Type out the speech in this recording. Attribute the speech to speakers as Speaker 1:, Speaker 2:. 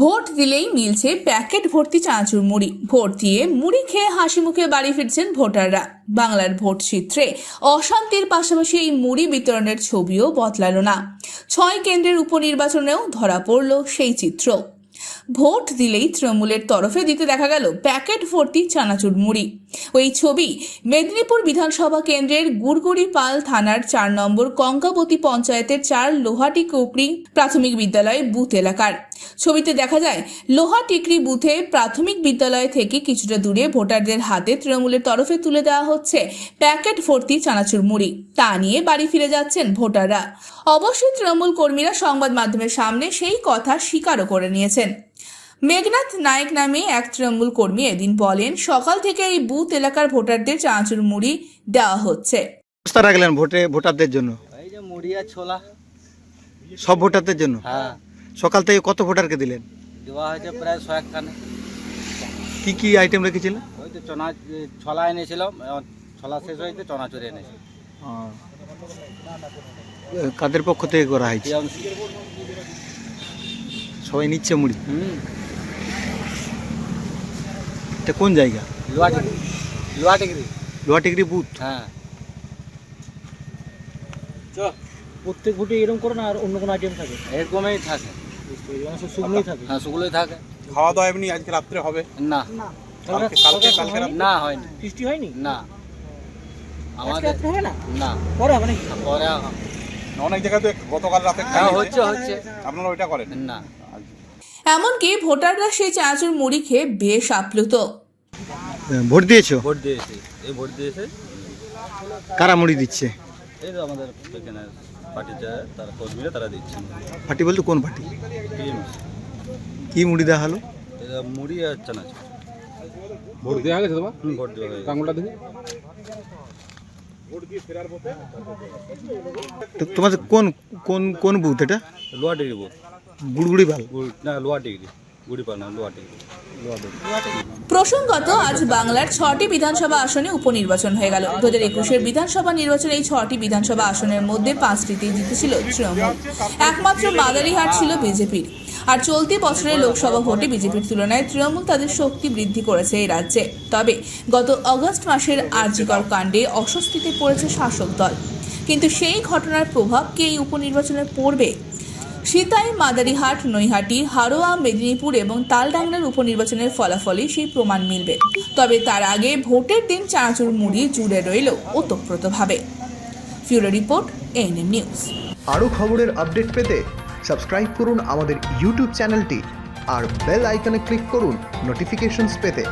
Speaker 1: Vote দিলেই মিলছে packet ভর্তি চানাচুর মুড়ি। ভোট দিয়ে মুড়ি খেয়ে হাসি মুখে বাড়ি ফিরছেন ভোটাররা। বাংলার ভোট চিত্রে অশান্তির পাশাপাশি এই মুড়ি বিতরণের ছবিও বদলালো না। ছয় কেন্দ্রের উপনির্বাচনেও ধরা পড়ল সেই চিত্র। ভোট দিলেই তৃণমূলের তরফে দিতে দেখা গেল প্যাকেট ভর্তি চানাচুর মুড়ি। ওই ছবি মেদিনীপুর বিধানসভা কেন্দ্রের গুড়গুড়ি পাল থানার চার নম্বর কঙ্কাবতী পঞ্চায়েতের চার লোহাটি কুকরি প্রাথমিক বিদ্যালয় বুথ এলাকার। ছবিতে দেখা যায় লোহা টিকরি বুথে প্রাথমিক বিদ্যালয় থেকে কিছুটা দূরে ভোটারদের হাতে তৃণমূলের তরফে তুলে দেওয়া হচ্ছে প্যাকেট ভর্তি চানাচুর মুড়ি। তা নিয়ে বাড়ি ফিরে যাচ্ছেন ভোটাররা। অবশ্যই তৃণমূল কর্মীরা সংবাদ মাধ্যমের সামনে সেই কথা স্বীকারও করে নিয়েছেন। মেঘনাথ নায়ক নামে এক তৃণমূল কর্মী এদিন বলেন সকাল থেকে এই বুথ এলাকার ভোটারদের চানাচুর মুড়ি দেওয়া হচ্ছে।
Speaker 2: রাখলেন ভোটে ভোটারদের জন্য?
Speaker 3: এই যে মুড়ি আর ছোলা।
Speaker 2: সব ভোটারদের জন্য?
Speaker 3: হ্যাঁ।
Speaker 2: সকাল থেকে কত ভোটারকে দিলেন?
Speaker 3: দেওয়া হয়েছে প্রায় শয়েকখানে
Speaker 2: কি কি আইটেম রেখেছিলেন?
Speaker 3: ওই তো চনা ছোলা এনেছিলাম ছোলা শেষ হয়েছে চনাচুরি এনেছি।
Speaker 2: আহ, কাদের পক্ষ থেকে করা হয়েছে? সবাই নিচ্ছে মুড়ি?
Speaker 3: হুম।
Speaker 2: এটা কোন জায়গা?
Speaker 3: লোহা টিকরি। লোহা টিকরি।
Speaker 2: লোহাটিগড়ি বুথ?
Speaker 3: হ্যাঁ।
Speaker 4: প্রত্যেক ভোটে এরকম করে না আর অন্য কোনো আইটেম থাকে?
Speaker 3: এরকমই থাকে।
Speaker 4: মানে সব শুকনোই থাকে।
Speaker 3: হ্যাঁ
Speaker 5: খাওয়া দাওয়া এমনি আজকে রাত্রে হবে?
Speaker 3: না।
Speaker 5: কালকে কালকে কালকে রাত্রে
Speaker 3: না হয়নি।
Speaker 4: বৃষ্টি হয়নি?
Speaker 3: না। আমাদের
Speaker 4: রাত্রে হবে না?
Speaker 3: না।
Speaker 4: পরে হবে নাকি?
Speaker 3: পরে
Speaker 5: অনেক জায়গায় তো গতকাল রাতে
Speaker 3: হ্যাঁ। হচ্ছে হচ্ছে।
Speaker 5: আপনারা ওইটা করেন?
Speaker 3: না।
Speaker 1: এমনকি ভোটাররা সেই চানাচুর মুড়ি খেয়ে বেশ আপ্লুত।
Speaker 2: ভোট দিয়েছ?
Speaker 3: ভোট দিয়েছি। এই ভোট দিয়েছে।
Speaker 2: কারা মুড়ি দিচ্ছে?
Speaker 3: এই তো আমাদের এখানে পার্টির যারা তারা কর্মীরা তারা দিচ্ছে
Speaker 2: পার্টি বলতে কোন পার্টি
Speaker 3: টিএমসি
Speaker 2: কি মুড়ি দেওয়া হলো
Speaker 3: এটা মুড়ি আর চানাচুর
Speaker 6: ভোট দেওয়া গেছে তোমার
Speaker 3: হুম, ভোট দেওয়া হয়ে গেছে।
Speaker 6: আঙুলটা দেখি
Speaker 2: তো তোমাদের কোন কোন কোন বুথ এটা
Speaker 3: লোহা ডিগ্রি বোধ
Speaker 2: গুড়গুড়ি ভালো
Speaker 3: না লোহা ডিগ্রি গুড়ি পানা লোহা ডিগ্রি লোহা ডিগ্রি
Speaker 1: প্রসঙ্গত, আজ বাংলার ছটি বিধানসভা আসনে উপনির্বাচন হয়ে গেল। দু হাজার একুশের বিধানসভা নির্বাচনে এই ছটি বিধানসভা আসনের মধ্যে পাঁচটিতেই জিতেছিল তৃণমূল। একমাত্র মাদারিহাট ছিল বিজেপির। আর চলতি বছরের লোকসভা ভোটে বিজেপির তুলনায় তৃণমূল তাদের শক্তি বৃদ্ধি করেছে এই রাজ্যে। তবে গত অগস্ট মাসের আর্যিকর কাণ্ডে অস্বস্তিতে পড়েছে শাসক দল। কিন্তু সেই ঘটনার প্রভাব কি এই উপনির্বাচনে পড়বে? সিতাই, মাদারিহাট, নৈহাটি হারোয়া মেদিনীপুর এবং তালডাংরার উপনির্বাচনের ফলাফলে সেই প্রমাণ মিলবে। তবে তার আগে ভোটের দিন চানাচুর মুড়ি জুড়ে রইল ওতপ্রোতভাবে। Bureau report, ANM news.
Speaker 7: আরও খবরের আপডেট পেতে সাবস্ক্রাইব করুন আমাদের ইউটিউব চ্যানেলটি আর বেল আইকনে ক্লিক করুন নোটিফিকেশনস পেতে।